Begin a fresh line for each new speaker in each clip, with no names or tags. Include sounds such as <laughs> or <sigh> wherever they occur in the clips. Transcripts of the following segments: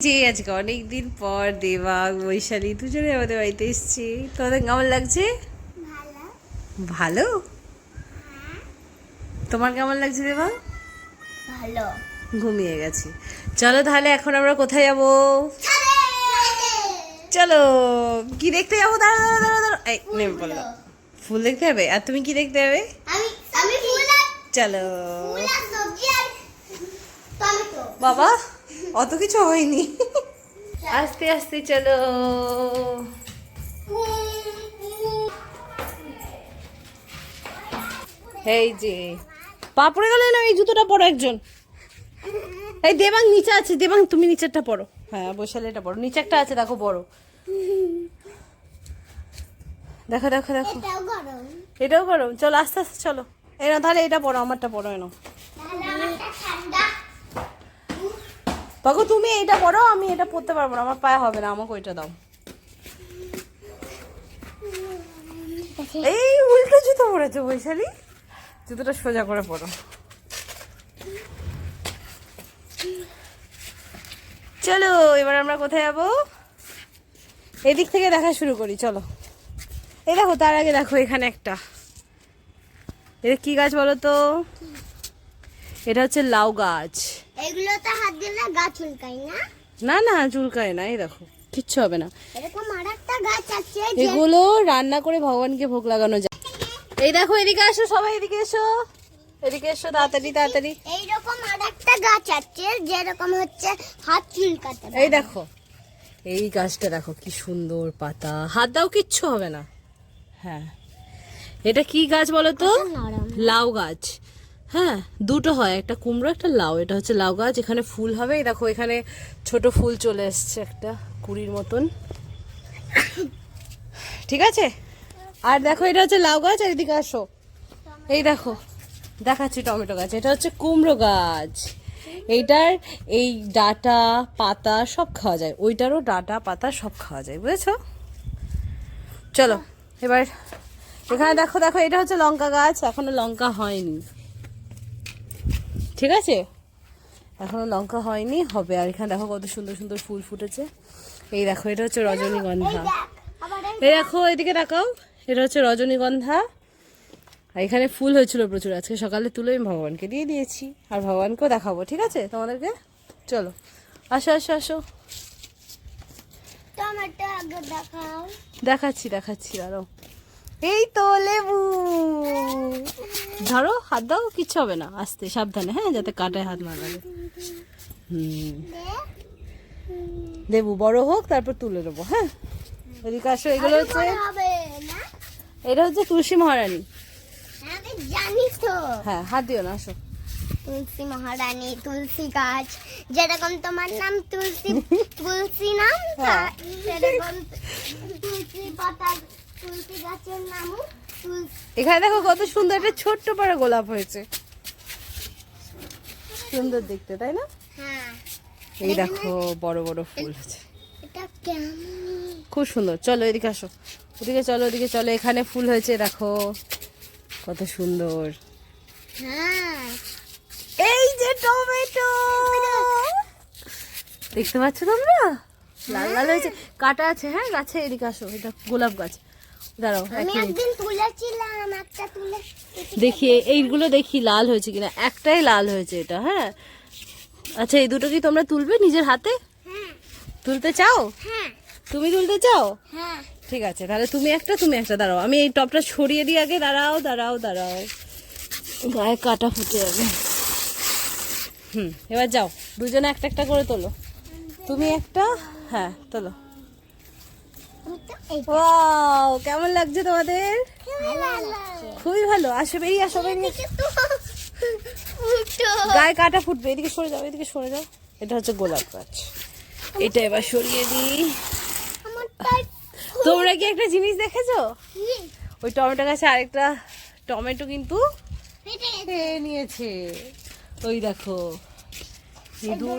যে আজকে অনেকদিন পর দেবাগ বৈশালী দুজনে আমাদের বাড়িতে এসছি। তোমাদের কেমন লাগছে? ভালো। তোমার কেমন লাগছে দেবা?
ভালো।
ঘুমিয়ে গেছি। চলো তাহলে এখন আমরা কোথায় যাব? চলো। কি দেখতে যাব? দাঁড়া দাঁড়া দাঁড়া দাঁড়া এই নেমে পড়ল। ফুল দেখতে যাবে? আর তুমি কি দেখতে
আর
চলো বাবা? অত কিছু হয়নি। আস্তে আস্তে চলো। এই যে পা পড়ে গেলে না এই জুতোটা পরো একজন। এই দেবাং নিচে আছে দেবাং তুমি নিচেরটা পরো। হ্যাঁ বৈশালী এটা পরো। নিচে একটা আছে দেখো বড় দেখো দেখো দেখো।
এটাও গরম।
এটাও গরম। চলো আস্তে আস্তে চলো। না তাহলে এটা পরো আমারটা পরো এনো
তাহলে আমারটা ঠান্ডা
পাগো তুমি এটা পরো আমি এটা পরতে পারব না, আমার পায়ে হবে না, আমাকে ওইটা দাও। এই উল্টো জুতো পরেছো বৈশালী? জুতোটা সোজা করে পরো। চলো, এবার আমরা কোথায় যাব? এদিক থেকে দেখা শুরু করি, চলো। এই দেখো, তার আগে দেখো এখানে একটা। এটা কি গাছ বলো তো? এটা হচ্ছে লাউ গাছ।
এগুলো তো হাত দিলে গাছ চুলকাই না?
না না চুলকায় না এই দেখো কিচ্ছু হবে না।
এরকম আর একটা গাছ আছে
এগুলো রান্না করে ভগবানকে ভোগ লাগানো যায়। এই দেখো এদিকে আসো সবাই এদিকে এসো। এদিকে এসো তাড়াতাড়ি তাড়াতাড়ি।
এইরকম আর একটা গাছ আছে যেরকম হচ্ছে হাত চুলকাতে
এই দেখো এই গাছটা দেখো কি সুন্দর পাতা। হাত দাও কিচ্ছু হবে না। হ্যাঁ। এটা কি গাছ বলো তো? লাউ গাছ। হ্যাঁ দুটো হয়, একটা কুমড়ো, একটা লাউ। এটা হচ্ছে লাউ গাছ, এখানে ফুল হবে। দেখো, এখানে ছোট ফুল চলে এসছে একটা কুড়ির মতন। ঠিক আছে? আর দেখো, এটা হচ্ছে লাউ গাছ, আর এদিকে আসো। এই দেখো, দেখাচ্ছি টমেটো গাছ। এটা হচ্ছে কুমড়ো গাছ। এইটার এই ডাটা, পাতা সব খাওয়া যায়। ওইটারও ডাটা, পাতা সব খাওয়া যায়, বুঝেছ? চলো, এবার এখানে দেখো দেখো, এটা হচ্ছে লঙ্কা গাছ। এখনও লঙ্কা হয়নি। ঠিক আছে? এখনও লঙ্কা হয়নি হবে। আর এখানে দেখো কত সুন্দর সুন্দর ফুল ফুটেছে। এই দেখো এটা হচ্ছে রজনীগন্ধা।
এই-
দেখো এদিকে তাকাও এটা হচ্ছে রজনীগন্ধা। আর এখানে ফুল হয়েছিল প্রচুর। আজকে সকালে তুলে আমি ভগবানকে দিয়ে দিয়েছি। আর ভগবানকেও দেখাবো ঠিক আছে? তোমাদেরকে? চলো আসো আসো আসো।
দেখাও।
দেখাচ্ছি দেখাচ্ছি দাঁড়াও। এই তো লেবু। ধরো হাত দাও কিচ্ছু হবে না। আস্তে সাবধানে হ্যাঁ যাতে কাটায় হাত না লাগে। হুম। লেবু বড় হোক তারপর তুলে নেব হ্যাঁ? এদিকে আসো এগুলো হচ্ছে এটা হচ্ছে তুলসী মহারানী।
জানি তো।
হ্যাঁ হাত দিও না আসো।
তুলসী মহারানী তুলসী গাছ যেরকম তোমার নাম তুলসী <laughs> তুলসী নাম
হ্যাঁ।
সেরকম তুলসী পাতা
এখানে দেখো কত সুন্দর একটা ছোট্ট পাড়া গোলাপ হয়েছে। সুন্দর দেখতে তাই না?
হ্যাঁ।
এই দেখো বড় বড় ফুল আছে খুব সুন্দর। চলো এদিকে আসো। ওদিকে চলো ওদিকে চলো। এখানে ফুল হয়েছে দেখো। কত সুন্দর।
হ্যাঁ।
এই যে টমেটো! দেখতে পাচ্ছ তোমরা? লাল লাল হয়েছে। কাটা আছে হ্যাঁ? গাছে এদিকে আসো। এটা গোলাপ গাছ। দাঁড়াও
আমি একদিন তুলেছিলাম একটা তুলে
দেখি এইগুলো দেখি লাল হয়েছে কিনা। একটাই লাল হয়েছে এটা হ্যাঁ? আচ্ছা এই দুটো কি তোমরা তুলবে নিজের হাতে?
হ্যাঁ।
তুলতে চাও?
হ্যাঁ।
তুমি তুলতে চাও?
হ্যাঁ।
ঠিক আছে তাহলে তুমি একটা তুমি একটা দাঁড়াও। আমি এই টপটা ছড়িয়ে দিই আগে দাঁড়াও দাঁড়াও দাঁড়াও। গায়ে কাটা ফুটে যাবে। হুম এবার যাও দুজনে একটা একটা করে তোলো। তুমি একটা হ্যাঁ তোলো। ওয়াও কেমন লাগছে তোমাদের? খুবই ভালো আসো বেরিয়ে আসো বেরিয়ে গায়ে কাটা ফুটবে এদিকে সরে যাও এদিকে সরে যাও। এটা হচ্ছে গোলাপ গাছ। এটা এবার সরিয়ে দিই। তোমরা কি একটা জিনিস দেখেছ? ওই টমেটো গাছে আরেকটা টমেটো কিন্তু নিয়েছে। ওই দেখো ইঁদুর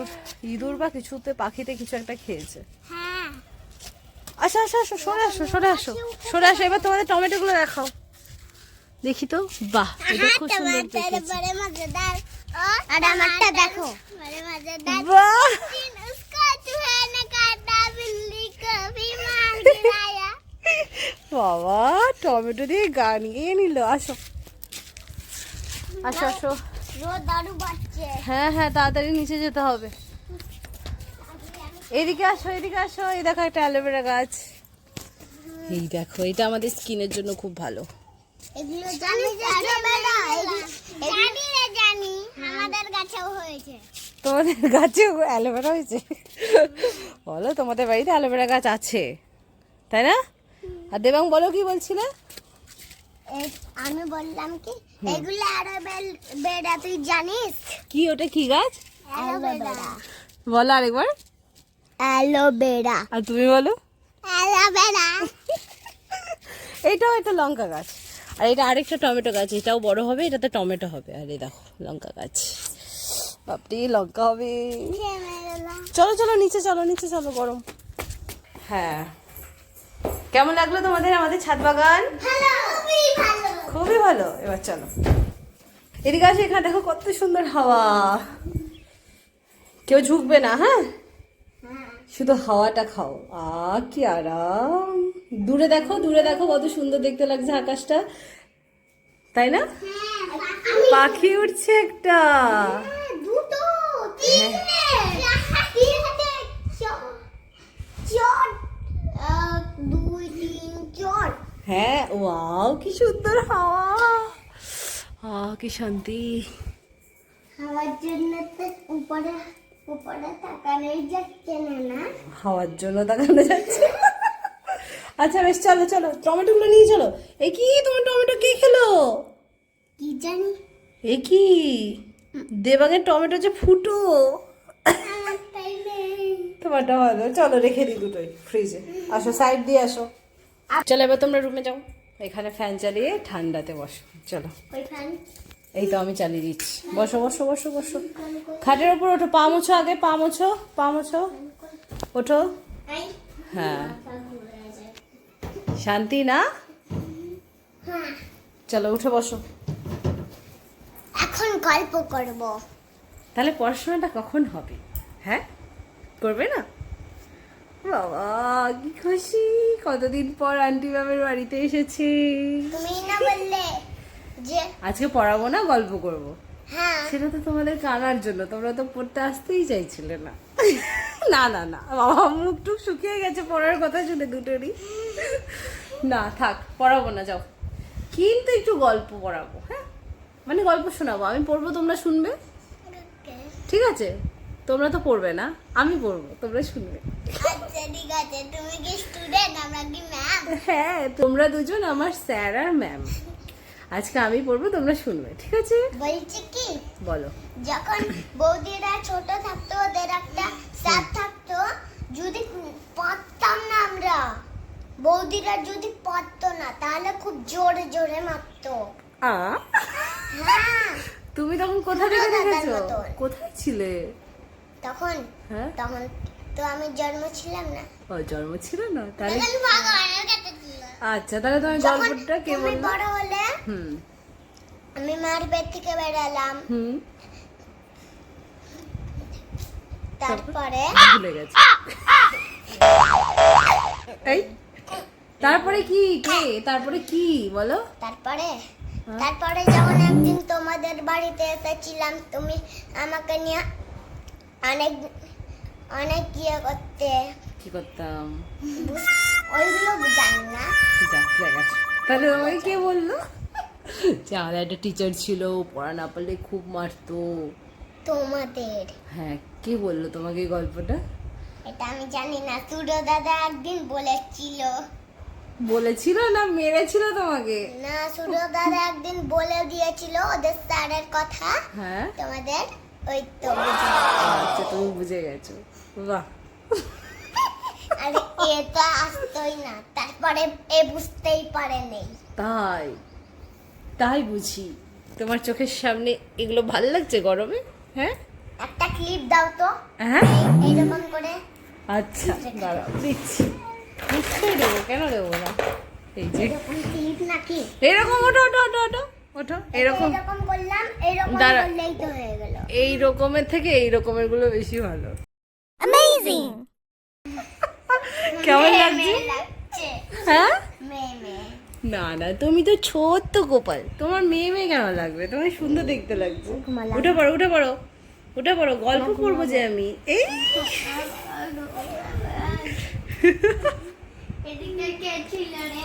ইঁদুর বা কিছুতে পাখিতে কিছু একটা খেয়েছে। আসো আচ্ছা আসো সরে আসো সরে আসো সরে আসো এবার তোমাদের টমেটোগুলো দেখাও। দেখি তো? বাহ এটা খুব সুন্দর
আর আমারটা দেখো।
বাবা টমেটো দিয়ে গান গিয়ে নিল আসো। আসো আসো। হ্যাঁ হ্যাঁ তাড়াতাড়ি নিচে যেতে হবে। এদিকে আসো এদিকে আসো। এই দেখো একটা অ্যালোভেরা গাছ। এই দেখো এটা আমাদের স্কিনের জন্য খুব ভালো।
জানি অ্যালোভেরা জানি রে জানি আমাদের গাছেও হয়েছে।
তোমাদের গাছে অ্যালোভেরা হয়েছে? বলো তোমাদের বাড়িতে অ্যালোভেরা গাছ আছে? তাই না? আর দেবাং বলো কি বলছিলে?
আমি বললাম কি এগুলো অ্যালোভেরা তুই জানিস?
কি ওটা কি গাছ?
অ্যালোভেরা।
বলো আরেকবার।
অ্যালোভেরা।
আর তুমি বলো?
অ্যালোভেরা।
এইটাও একটা লঙ্কা গাছ। আর এটা আরেকটা টমেটো গাছ এটাও বড় হবে এটাতে টমেটো হবে। আর এই দেখো লঙ্কা গাছ। বাপরে লঙ্কা হবে। চলো চলো নিচে চলো নিচে চলো গরম। হ্যাঁ। কেমন লাগল তোমাদের আমাদের ছাদ বাগান?
খুবই ভালো।
এবার চলো। এদিকে আসে এখানে দেখো কত সুন্দর হাওয়া। কেউ ঝুঁকবে না হ্যাঁ? শুধু হাওয়াটা খাও। আ, কি আরাম। দূরে দেখো দূরে দেখো, কত সুন্দর দেখতে লাগছে আকাশটা। তাই না? পাখি উঠছে একটা। হ্যাঁ ওয়াও, কি সুন্দর হাওয়া। আ, কি শান্তি।
খাওয়ার জন্য উপরে উপরে তাকানোই যাচ্ছে না না?
হাওয়ার জন্য তাকানো যাচ্ছে আচ্ছা বেশ চলো চলো টমেটোগুলো নিয়ে চলো। এ কি তোমার টমেটো কে খেলো?
কি জানি।
এ কি? দেবাঙের টমেটো যে ফুটো। তোমারটা ভালো চলো রেখে দিই দুটোই ফ্রিজে আসো সাইড দিয়ে আসো। চলো এবার তোমরা রুমে যাও। এখানে ফ্যান চালিয়ে ঠান্ডাতে বসো। চলো।
ওই ফ্যান
এই তো আমি চালিয়ে দিচ্ছি। বসো বসো বসো বসো। খাটের ওপর ওঠো পা মোছো আগে পা মোছো পা মোছো। ওঠো। হ্যাঁ। শান্তি না? চলো উঠে বসো।
এখন গল্প করব।
তাহলে পড়াশোনাটা কখন হবে? হ্যাঁ? করবে না? বাবা কি খুশি। কতদিন পর আন্টি ম্যামের বাড়িতে এসেছি।
তুমি না বললে?
আজকে পড়াবো না গল্প করব।
হ্যাঁ।
সেটা তো তোমাদের কানার জন্য তোমরা তো পড়তে আসতেই চাইছিলে না। <laughs> না না না বাবা মুখ টুক শুকিয়ে গেছে পড়ার কথা শুনে দুটোরই। না থাক পড়াবো না যাও। কিন্তু একটু গল্প পড়াবো হ্যাঁ? মানে গল্প শোনাবো আমি পড়ব তোমরা শুনবে? ঠিক আছে? তোমরা তো পড়বে না আমি পড়ব তোমরা শুনবে।
আচ্ছা ঠিক আছে তুমি কি স্টুডেন্ট আমরা কি ম্যাম
হ্যাঁ তোমরা দুজন আমার স্যার আর ম্যাম আজকে আমি পড়ব তোমরা শুনবে ঠিক আছে?
বলছি কি?
বলো।
যখন বৌদিরা ছোট থাকতো ওদের একটা স্যার থাকতো যদি পারতাম না আমরা বৌদিরা যদি পারতো না তাহলে খুব জোরে জোরে মারতো।
আ?
হ্যাঁ।
তুমি তখন কোথা থেকে দেখেছ কোথায় ছিলে?
তখন?
হ্যাঁ?
তখন তো আমি জন্ম ছিলাম না।
ও জন্ম ছিল না? তাহলে আচ্ছা তাহলে তুমি গল্পটা কে
তুমি বড় হলে
হুম।
আমি মার পেট থেকে বেরালাম।
হুম।
তারপরে
ভুলে গেছি। এই তারপরে কি? কে? তারপরে কি? বলো।
তারপরে তারপরে যখন একদিন তোমাদের বাড়িতে এসেছিলাম তুমি আমাকে নিয়ে অনেক অনেক ইয়ে করতে।
কি করতাম?
ওইগুলো জানি না।
হয়ে তাহলে ওই কে বলল? যে আমাদের একটা টিচার ছিল পড়া না পারলে খুব মারতো।
তোমাদের?
হ্যাঁ কে বলল তোমাকে এই গল্পটা?
এটা আমি জানি না সুরো দাদা একদিন বলেছিল।
বলেছিল না মেরেছিল তোমাকে?
না সুরো দাদা একদিন বলে দিয়েছিল ওদের স্যারের কথা।
হ্যাঁ?
তোমাদের? ওই তো।
আচ্ছা তুমি বুঝে গেছো। বাহ।
আর এ তো আসতোই না তারপরে এ বুঝতেই পারে নেই।
তাই? তাই বুঝি। তোমার চোখের সামনে এগুলো ভালো লাগছে গরমে? হ্যাঁ?
একটা ক্লিপ দাও তো।
হ্যাঁ?
এইরকম করে।
আচ্ছা দাঁড়াও দিচ্ছি। নিশ্চয়ই দেবো কেন দেবো না? এই যে।
ক্লিপ নাকি?
এরকম ওঠো ওঠো ওঠো ওঠো ওঠো এরকম।
করলাম এরকম
দাঁড়া।
করলেই তো হয়ে গেল।
এই রকমের থেকে এই রকমেরগুলো বেশি ভালো।
অ্যামেজিং
কেমন লাগছে? হ্যাঁ? না না তুমি তো ছোট্ট গোপাল। তোমার মেয়ে মেয়ে কেন লাগবে? তোমার সুন্দর দেখতে
ঘুমা
উঠে পড়ো উঠে পড়ো উঠে পড়ো গল্প করব যে আমি। এই!
এদিকে কে ছিল রে?